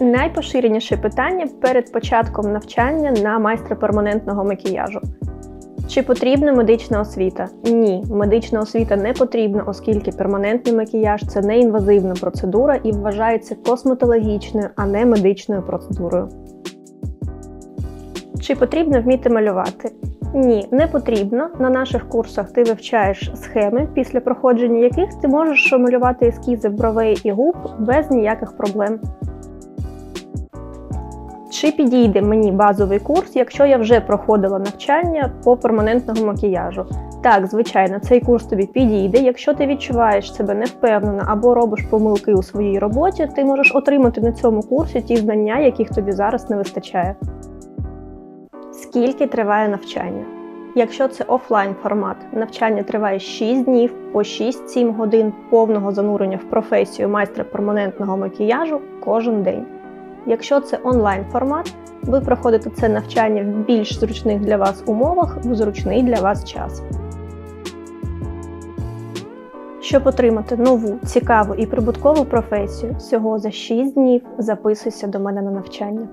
Найпоширеніше питання перед початком навчання на майстра перманентного макіяжу. Чи потрібна медична освіта? Ні, медична освіта не потрібна, оскільки перманентний макіяж це неінвазивна процедура і вважається косметологічною, а не медичною процедурою. Чи потрібно вміти малювати? Ні, не потрібно. На наших курсах ти вивчаєш схеми, після проходження яких ти можеш малювати ескізи бровей і губ без ніяких проблем. Чи підійде мені базовий курс, якщо я вже проходила навчання по перманентному макіяжу? Так, звичайно, цей курс тобі підійде. Якщо ти відчуваєш себе невпевнено або робиш помилки у своїй роботі, ти можеш отримати на цьому курсі ті знання, яких тобі зараз не вистачає. Скільки триває навчання? Якщо це офлайн формат, навчання триває 6 днів по 6-7 годин повного занурення в професію майстра перманентного макіяжу кожен день. Якщо це онлайн формат, ви проходите це навчання в більш зручних для вас умовах в зручний для вас час. Щоб отримати нову, цікаву і прибуткову професію, всього за 6 днів записуйся до мене на навчання.